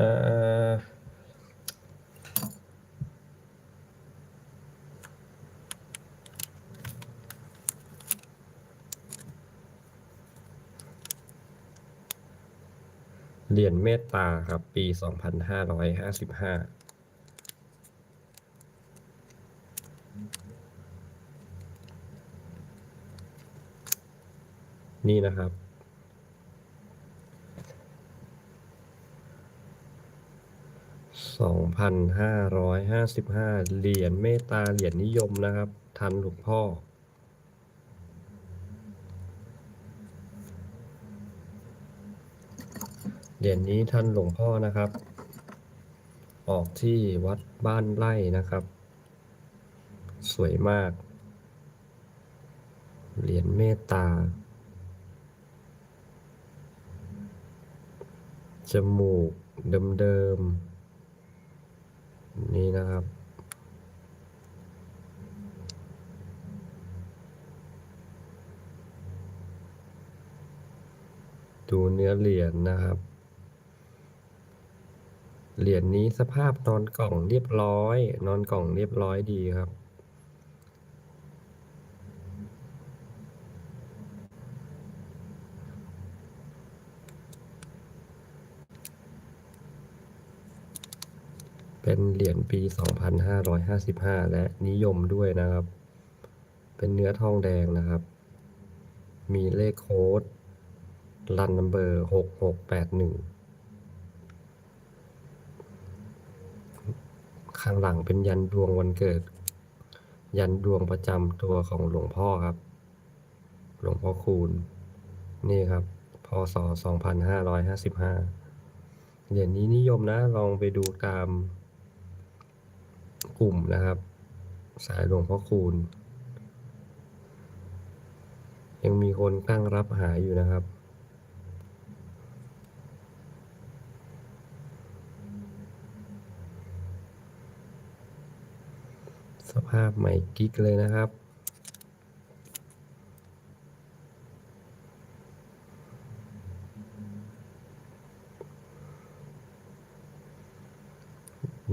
เหรียญเมตตาครับ ปีสองพันห้าร้อยห้าสิบห้านี่นะครับ สองพันห้าร้อยห้าสิบห้าเหรียญเมตตาเหรียญนิยมนะครับ ทันหลวงพ่อ เหรียญนี้ท่านหลวงพ่อนะครับ ออกที่วัดบ้านไร่นะครับ สวยมาก เหรียญเมตตาจมูกเดิมๆ นี่นะครับ ดูเนื้อเหรียญนะครับ เหรียญนี้สภาพนอนกล่องเรียบร้อย นอนกล่องเรียบร้อยดีครับ เป็นเหรียญปี 2555 และนิยมด้วยนะครับ เป็นเนื้อทองแดงนะครับ มีเลขโค้ดรันนัมเบอร์ 6681 ข้างหลังเป็นยันดวงวันเกิด ยันดวงประจำตัวของหลวงพ่อครับ หลวงพ่อคูณ นี่ครับ พศ 2555 เหรียญนี้นิยมนะ ลองไปดูตาม กลุ่มนะครับ สายหลวงพ่อคูณ ยังมีคนตั้งรับหาอยู่นะครับสภาพใหม่กิ๊กเลยนะครับ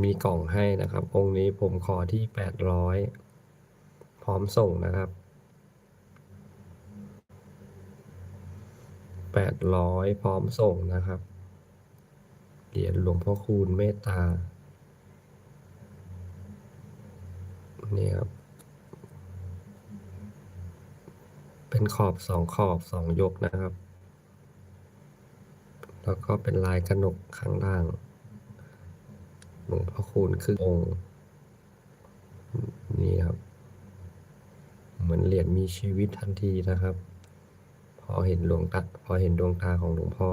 มี กล่องให้นะครับ องค์นี้ผมขอที่แปดร้อยพร้อมส่งนะครับแปดร้อยพร้อมส่งนะครับ เหรียญหลวงพ่อคูณเมตตา นี่ครับ เป็นขอบสองขอบสองยกนะครับ แล้วก็เป็นลายกระหนกข้างล่าง หลวงพ่อคูณครึ่งองค์ นี่ครับ เหมือนเหรียญมีชีวิตทันทีนะครับ พอเห็นหลวงตาพอเห็นดวงตาของหลวงพ่อ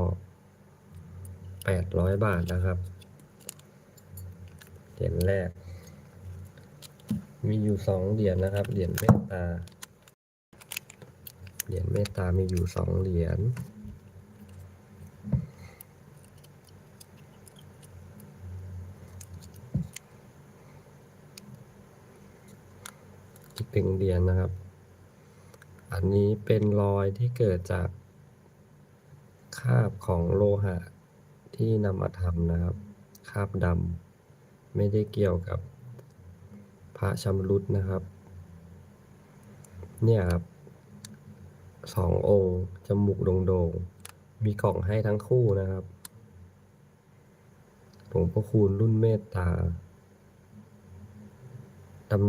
แปดร้อยบาทนะครับเหรียญแรก มีอยู่สองเหรียญนะครับ เหรียญเมตตา เหรียญเมตตามีอยู่สองเหรียญ อีกหนึ่งเหรียญนะครับ อันนี้เป็นรอยที่เกิดจากคาบของโลหะที่นำมาทำนะครับ คาบดำไม่ได้เกี่ยวกับพระชำรุดนะครับ เนี่ยครับสององค์จมูกโด่งๆ มีกล่องให้ทั้งคู่นะครับหลวงพ่อคูณรุ่นเมตตา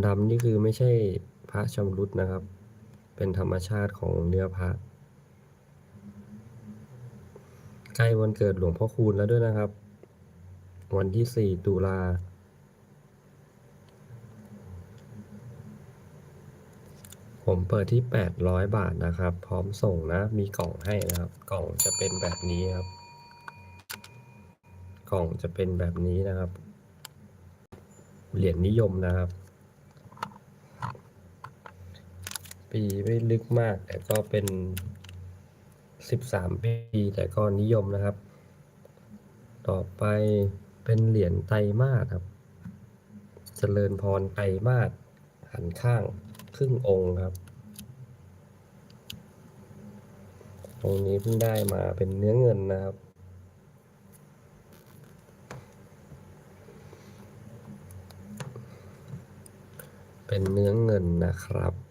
ดำๆนี่คือไม่ใช่ ระชำรุดนะครับ เป็นธรรมชาติของเนื้อพระใกล้วันเกิดหลวงพ่อคูณแล้วด้วยนะครับ วันที่ 4 ตุลา ผมเปิดที่ 800 บาทนะครับ พร้อมส่งนะ มีกล่องให้นะครับ กล่องจะเป็นแบบนี้ครับ กล่องจะเป็นแบบนี้นะครับ เหรียญนิยมนะครับ ปีไม่ลึกมาก แต่ก็เป็นสิบสามปี แต่ก็นิยมนะครับ ต่อไปเป็นเหรียญไตรมาสครับ เจริญพรไตรมาสหันข้างครึ่งองค์ครับองนี้เพิ่งได้มาเป็นเนื้อเงินนะครับ เป็นเนื้อเงินนะครับ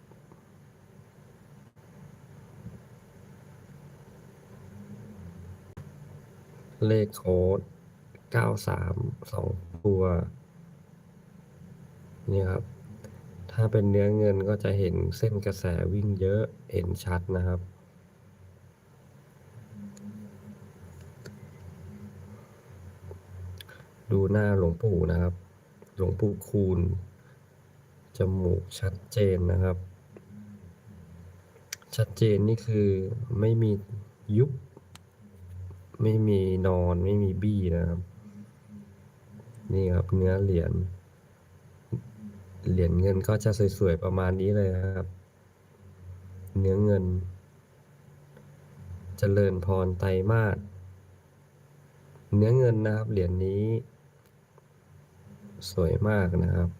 เลขโค้ด93 2ตัว นี่ครับ ถ้าเป็นเนื้อเงินก็จะเห็นเส้นกระแสวิ่งเยอะเห็นชัดนะครับ ดูหน้าหลวงปู่นะครับ หลวงปู่คูณจมูกชัดเจนนะครับ ชัดเจนนี่คือไม่มียุบ ไม่มีนอนไม่มีบี้นะครับ นี่ครับ เนื้อเหรียญเหรียญเงินก็จะสวยๆประมาณนี้เลยครับ เนื้อเงินเจริญพรไตรมาสเนื้อเงินนะครับ เหรียญนี้ สวยมากนะครับ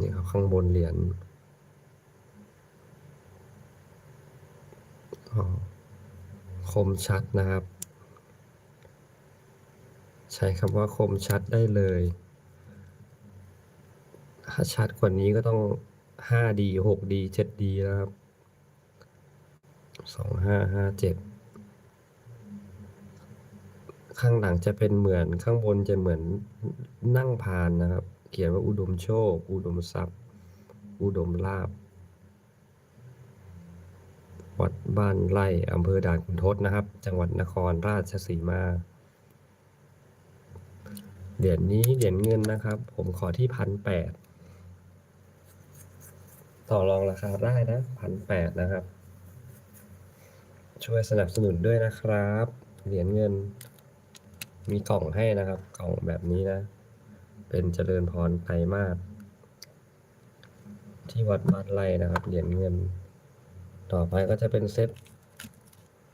นี่ครับข้างบนเหรียญอ๋อ คมชัดนะครับ ใช้คำว่าคมชัดได้เลย ถ้าชัดกว่านี้ก็ต้อง 5D 6D 7D แล้วครับ 2557 ข้างหลังจะเป็นเหมือนข้างบนจะเหมือนนั่งพานนะครับ เขียนว่าอุดมโชค อุดมทรัพย์ อุดมลาบ วัดบ้านไร่อำเภอด่านขุนทดนะครับ จังหวัดนครราชสีมา เหรียญนี้เหรียญเงินนะครับ ผมขอที่พันแปดต่อรองราคาได้นะพันแปดนะครับ ช่วยสนับสนุนด้วยนะครับ เหรียญเงิน มีกล่องให้นะครับ กล่องแบบนี้นะ เป็นเจริญพรไตรมาสที่วัดบ้านไร่นะครับ เหรียญเงิน ต่อไปก็จะเป็นเซต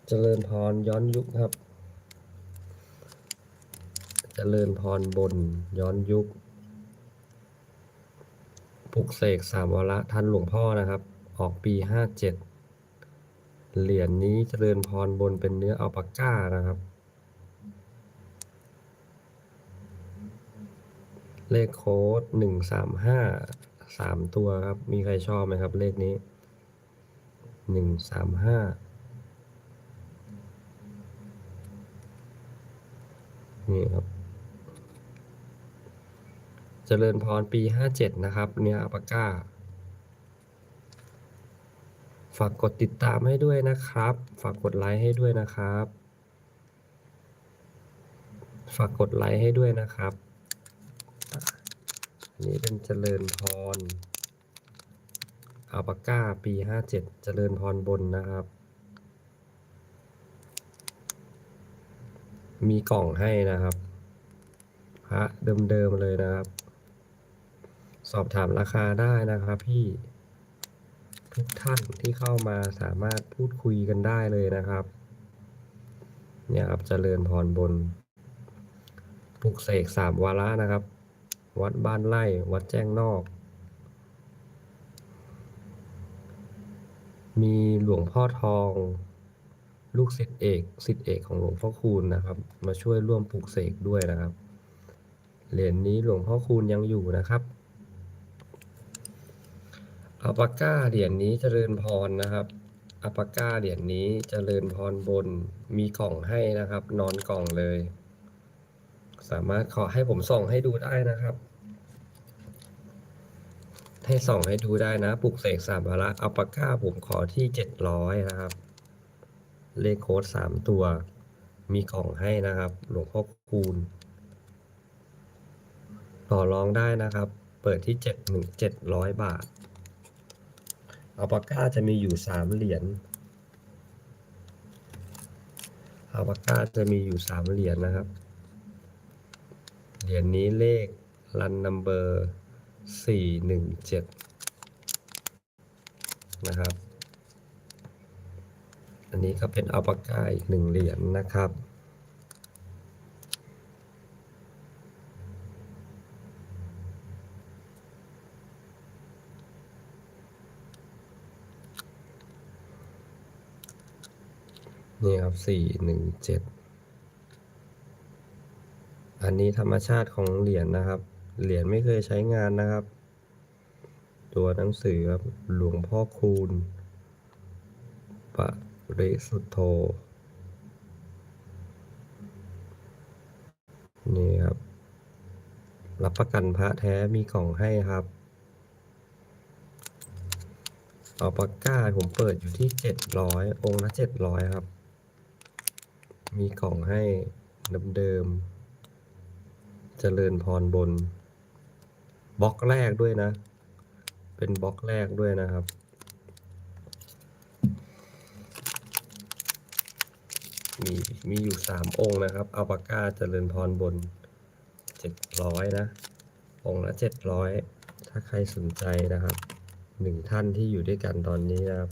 เจริญพรย้อนยุคครับ เจริญพรบนย้อนยุคปลุกเสกสามวระทันหลวงพ่อนะครับ ออกปีห้าเจ็ดเหรียญนี้เจริญพรบนเป็นเนื้ออัลปาก้านะครับ เลขโค้ดหนึ่งสามห้าสามตัวครับ มีใครชอบไหมครับเลขนี้ หนึ่งสามห้านี่ครับ เจริญพรปีห้าเจ็ดนะครับ เนื้ออัปาก้า ฝากกดติดตามให้ด้วยนะครับ ฝากกดไลค์ให้ด้วยนะครับ ฝากกดไลค์ให้ด้วยนะครับ อันนี้เป็นเจริญพร อัลปาก้าปีห้าเจ็ดเจริญพรบนนะครับ มีกล่องให้นะครับ พระเดิมๆเลยนะครับ สอบถามราคาได้นะครับพี่ทุกท่านที่เข้ามาสามารถพูดคุยกันได้เลยนะครับ เนี่ยครับเจริญพรบนปลุกเสกสามวาระนะครับ วัดบ้านไร่ วัดแจ้งนอก มีหลวงพ่อทอง ลูกศิษย์เอกศิษย์เอกของหลวงพ่อคูณนะครับ มาช่วยร่วมปลุกเสกด้วยนะครับเหรียญนี้หลวงพ่อคูณยังอยู่นะครับอัปาก้าเหรียญนี้เจริญพรนะครับอัปาก้าเหรียญนี้เจริญพรบนมีกล่องให้นะครับ นอนกล่องเลย สามารถขอให้ผมส่องให้ดูได้นะครับ ให้ส่องให้ดูได้นะ ปลุกเสกสามวาระอัลปาก้าผมขอที่เจ็ดร้อยนะครับ เลขโค้ดสามตัว มีกล่องให้นะครับ หลวงพ่อคูณต่อรองได้นะครับ เปิดที่เจ็ดหนึ่งเจ็ดร้อยบาทอัลปาก้าจะมีอยู่สามเหรียญอัลปาก้าจะมีอยู่สามเหรียญนะครับ เหรียญนี้เลขรันนัมเบอร์ สี่หนึ่งเจ็ดนะครับ อันนี้ก็เป็นอัลปาก้าอีกหนึ่งเหรียญนะครับ นี่ครับสี่หนึ่งเจ็ดอันอันนี้ธรรมชาติของเหรียญนะครับ เหรียญไม่เคยใช้งานนะครับ ตัวหนังสือครับหลวงพ่อคูณปริสุทโธนี่ครับ รับประกันพระแท้มีกล่องให้ครับอัลปาก้าผมเปิดอยู่ที่เจ็ดร้อยองค์ละเจ็ดร้อยครับ มีกล่องให้เดิมๆเจริญพรบน บล็อกแรกด้วยนะ เป็นบล็อกแรกด้วยนะครับ มีมีอยู่สามองค์นะครับอัลปาก้าเจริญพรบนเจ็ดร้อยนะ องค์ละเจ็ดร้อยถ้าใครสนใจนะครับหนึ่งท่านที่อยู่ด้วยกันตอนนี้นะครับ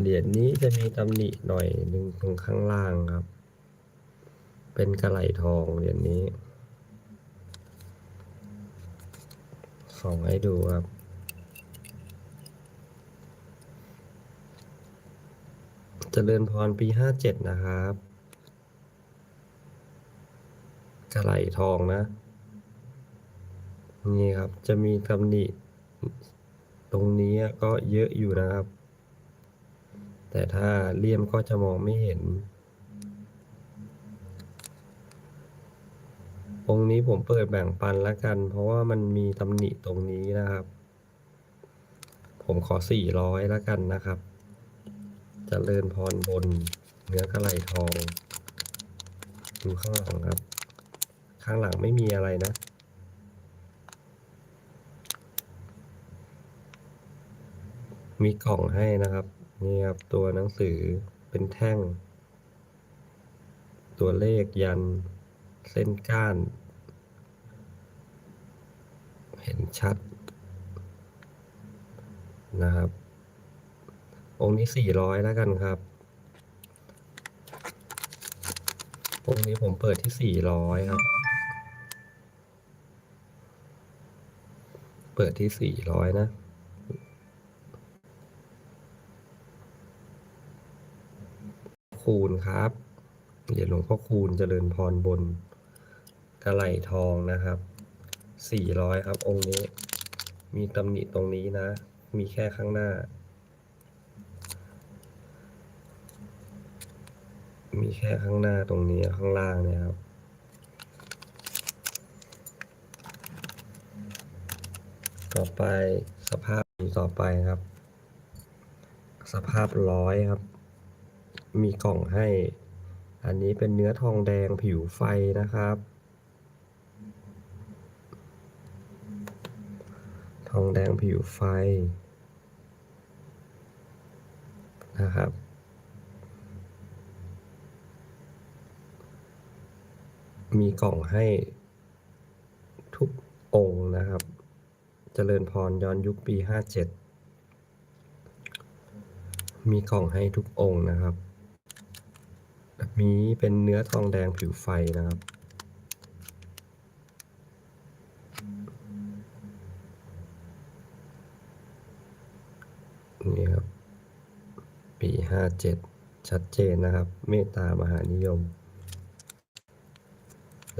เหรียญนี้จะมีตำหนิหน่อยหนึ่งตรงข้างล่างครับ เป็นกระไหลทองเหรียญนี้ ส่องให้ดูครับ เจริญพรปีห้าเจ็ดนะครับกระไหลทองนะ นี่ครับจะมีตำหนิตรงนี้ก็เยอะอยู่นะครับ แต่ถ้าเลี่ยมก็จะมองไม่เห็น องค์นี้ผมเปิดแบ่งปันแล้วกัน เพราะว่ามันมีตำหนิตรงนี้นะครับ ผมขอสี่ร้อยแล้วกันนะครับจเจริญพรบน เนื้อกระไหลทอง ดูข้างหลังครับ ข้างหลังไม่มีอะไรนะมีกล่องให้นะครับ นี่ครับ ตัวหนังสือเป็นแท่ง ตัวเลขยัน เส้นก้าน เห็นชัดนะครับ องค์นี้สี่ร้อยแล้วกันครับ องค์นี้ผมเปิดที่สี่ร้อยครับ เปิดที่สี่ร้อยนะคูณครับ เหรียญหลวงพ่อคูณเจริญพรบน กระไหลทองนะครับสี่ร้อยครับ องค์นี้ มีตำหนิตรงนี้นะ มีแค่ข้างหน้า มีแค่ข้างหน้าตรงนี้ข้างล่างเนี่ยครับต่อไปสภาพต่อไปครับ สภาพร้อยครับ มีกล่องให้ อันนี้เป็นเนื้อทองแดงผิวไฟนะครับ องแดงผิวไฟนะครับ มีกล่องให้ทุกองค์นะครับเจริญพรย้อนยุคปีห้าเจ็ดมีกล่องให้ทุกองค์นะครับแบบนี้เป็นเนื้อทองแดงผิวไฟนะครับ นี่ครับ ปีห้าเจ็ดชัดเจนนะครับ เมตตามหานิยม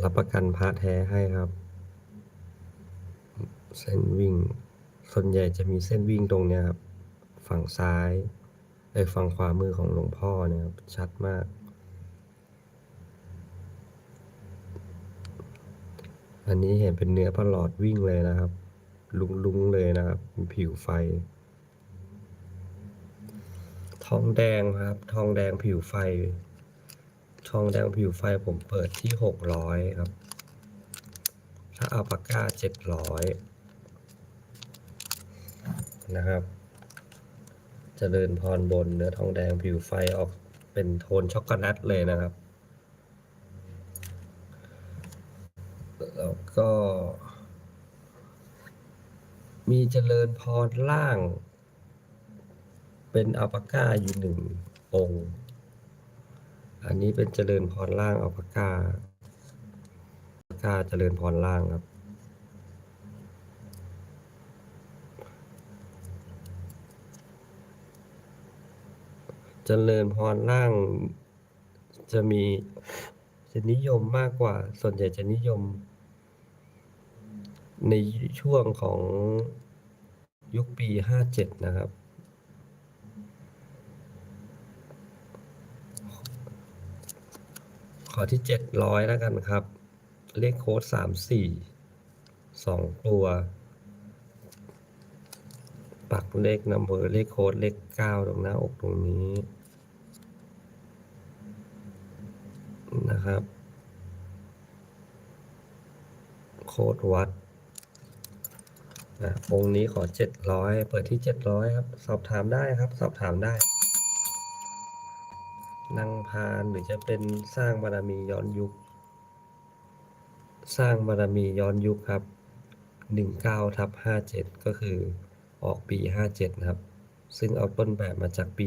รับประกันพระแท้ให้ครับ เส้นวิ่ง ส่วนใหญ่จะมีเส้นวิ่งตรงเนี้ยครับ ฝั่งซ้ายไอ้ฝั่งขวามือของหลวงพ่อเนี่ยครับ ชัดมาก อันนี้เห็นเป็นเนื้อประหลอดวิ่งเลยนะครับ ลุงๆเลยนะครับ ผิวไฟ องแดงครับ ทองแดงผิวไฟ ทองแดงผิวไฟผมเปิดที่หกร้อยครับ ถ้าอาปากกาเจ็ดร้อยนะครับเจริญพรบนเนื้อทองแดงผิวไฟออกเป็นโทนช็อกโกแลตเลยนะครับ แล้วก็ มีเจริญพรล่าง เป็นอัลปาก้าอยู่หนึ่งองค์ อันนี้เป็นเจริญพรล่างอัลปาก้าอัลปาก้าเจริญพรล่างครับ เจริญพรล่างจะมีจะนิยมมากกว่า ส่วนใหญ่จะนิยม ในช่วงของยุคปี57นะครับ ขอที่700แล้วกันครับ เลขโค้ด34 2ตัว ปักเลขนัมเบอร์เลขโค้ดเลข9ตรงหน้าอกตรงนี้นะครับ โค้ดวัดอะองค์นี้ขอ700เปิดที่700ครับ สอบถามได้ครับ สอบถามได้ นางพานหรือจะเป็นสร้างบารมีย้อนยุค สร้างบารมีย้อนยุคครับ19ทับ57ก็คือออกปี57นะครับ ซึ่งเอาต้นแบบมาจากปี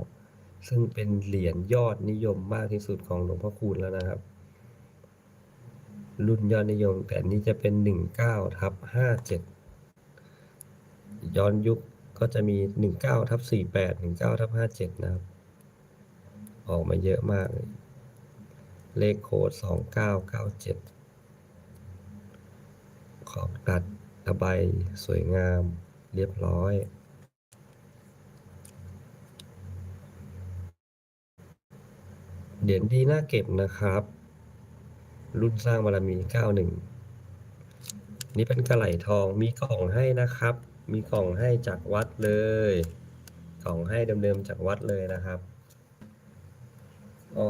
19ซึ่งเป็นเหรียญยอดนิยมมากที่สุดของหลวงพ่อคูณแล้วนะครับ รุ่นยอดนิยม แต่นนี้จะเป็น19ทับ57ย้อนยุคก็จะมี19ทับ48 19ทับ57นะครับ ออกมาเยอะมากเลยเลขโค้ด2997 ของตัดตะไบสวยงาม เรียบร้อยเหรียญดีน่าเก็บนะครับ รุ่นสร้างบารมี 91 นี่เป็นกระไหลทองมีกล่องให้นะครับ มีกล่องให้จากวัดเลย กล่องให้เดิมๆจากวัดเลยนะครับ อ๋อ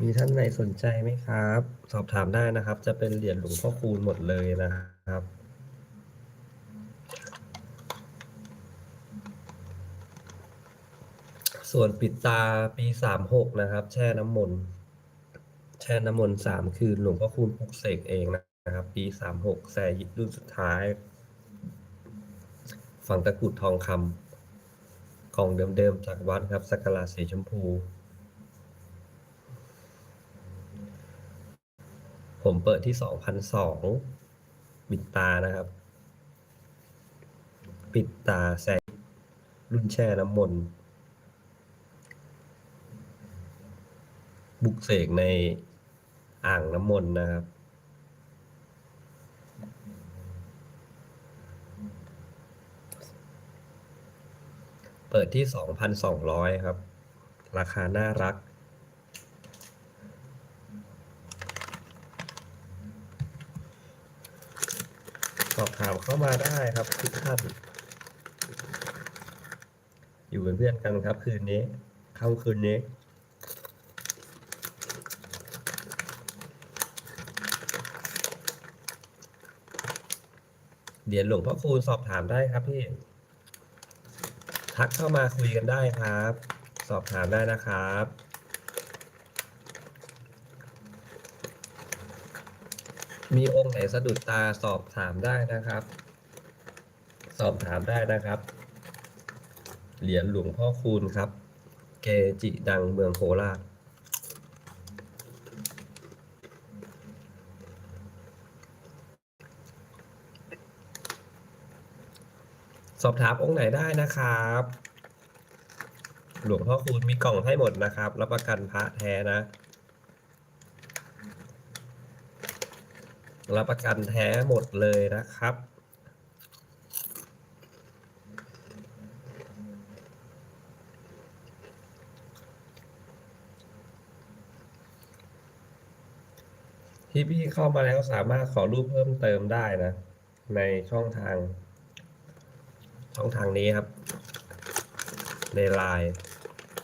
มีท่านไหนสนใจไหมครับ สอบถามได้นะครับ จะเป็นเหรียญหลวงพ่อคูณหมดเลยนะครับ ส่วนปิดตาปีสามหกนะครับ แช่น้ำมนต์แช่น้ำมนต์สามคืนหลวงพ่อคูณปลุกเสกเองนะครับ ปีสามหกแซยิดรุ่นสุดท้าย ฝังตะกรุดทองคำ กล่องเดิมๆจากวัดครับสักการะสีชมพู ผมเปิดที่สองพันสองปิดตานะครับ ปิดตาแซยิดรุ่นแช่น้ำมนต์บุกเสกในอ่างน้ำมนต์นะครับ เปิดที่ 2,200 ครับ ราคาน่ารัก สอบถามเข้ามาได้ครับทุกท่าน อยู่เป็นเพื่อนกันครับคืนนี้ค่ำคืนนี้เดี๋ยวหลวงพ่อคูณสอบถามได้ครับพี่ ทักเข้ามาคุยกันได้ครับ สอบถามได้นะครับ มีองค์ไหนสะดุดตาสอบถามได้นะครับ สอบถามได้นะครับ เหรียญหลวงพ่อคูณครับ เกจิดังเมืองโคราช อบถามองค์ไหนได้นะครับ หลวงพ่อคูณมีกล่องให้หมดนะครับ รับประกันพระแท้นะ รับประกันแท้หมดเลยนะครับที่พี่เข้ามาแล้วสามารถขอรูปเพิ่มเติมได้นะ ในช่องทาง ช่องทางนี้ครับ ในไลน์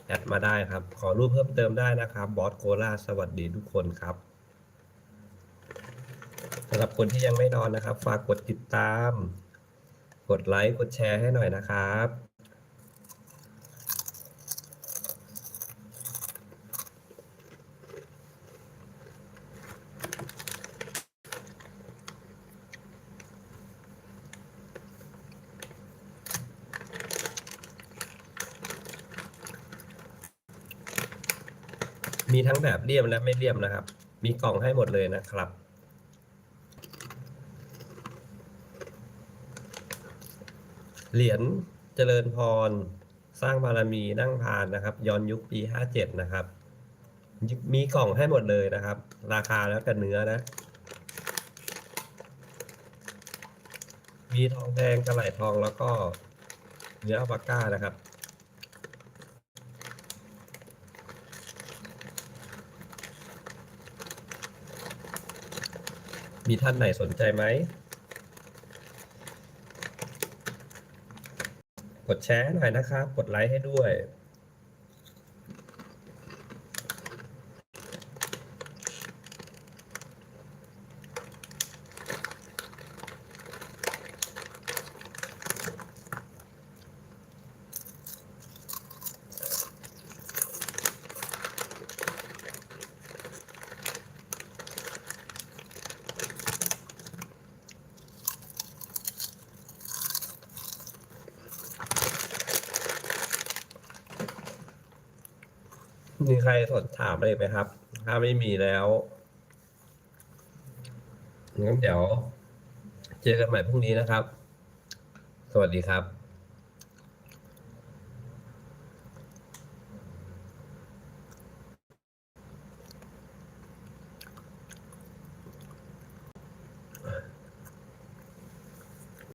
แอดมาได้ครับ ขอรูปเพิ่มเติมได้นะครับบอสโคลาสวัสดีทุกคนครับสำหรับคนที่ยังไม่นอนนะครับ ฝากกดติดตาม กดไลค์กดแชร์ให้หน่อยนะครับ แบบเลี่ยมและไม่เลี่ยมนะครับ มีกล่องให้หมดเลยนะครับ เหรียญเจริญพร สร้างบารมีนั่งทานนะครับ ย้อนยุคปีห้าเจ็ดนะครับ มีกล่องให้หมดเลยนะครับ ราคาแล้วแต่เนื้อนะ มีทองแดงกระไหลทองแล้วก็เนื้ออัลปาก้านะครับ มีท่านไหนสนใจไหม กดแชร์หน่อยนะครับ กดไลค์ให้ด้วย มีใครสนถามอะไรไหมครับ ถ้าไม่มีแล้วงั้นเดี๋ยว เจอกันใหม่พรุ่งนี้นะครับ สวัสดีครับ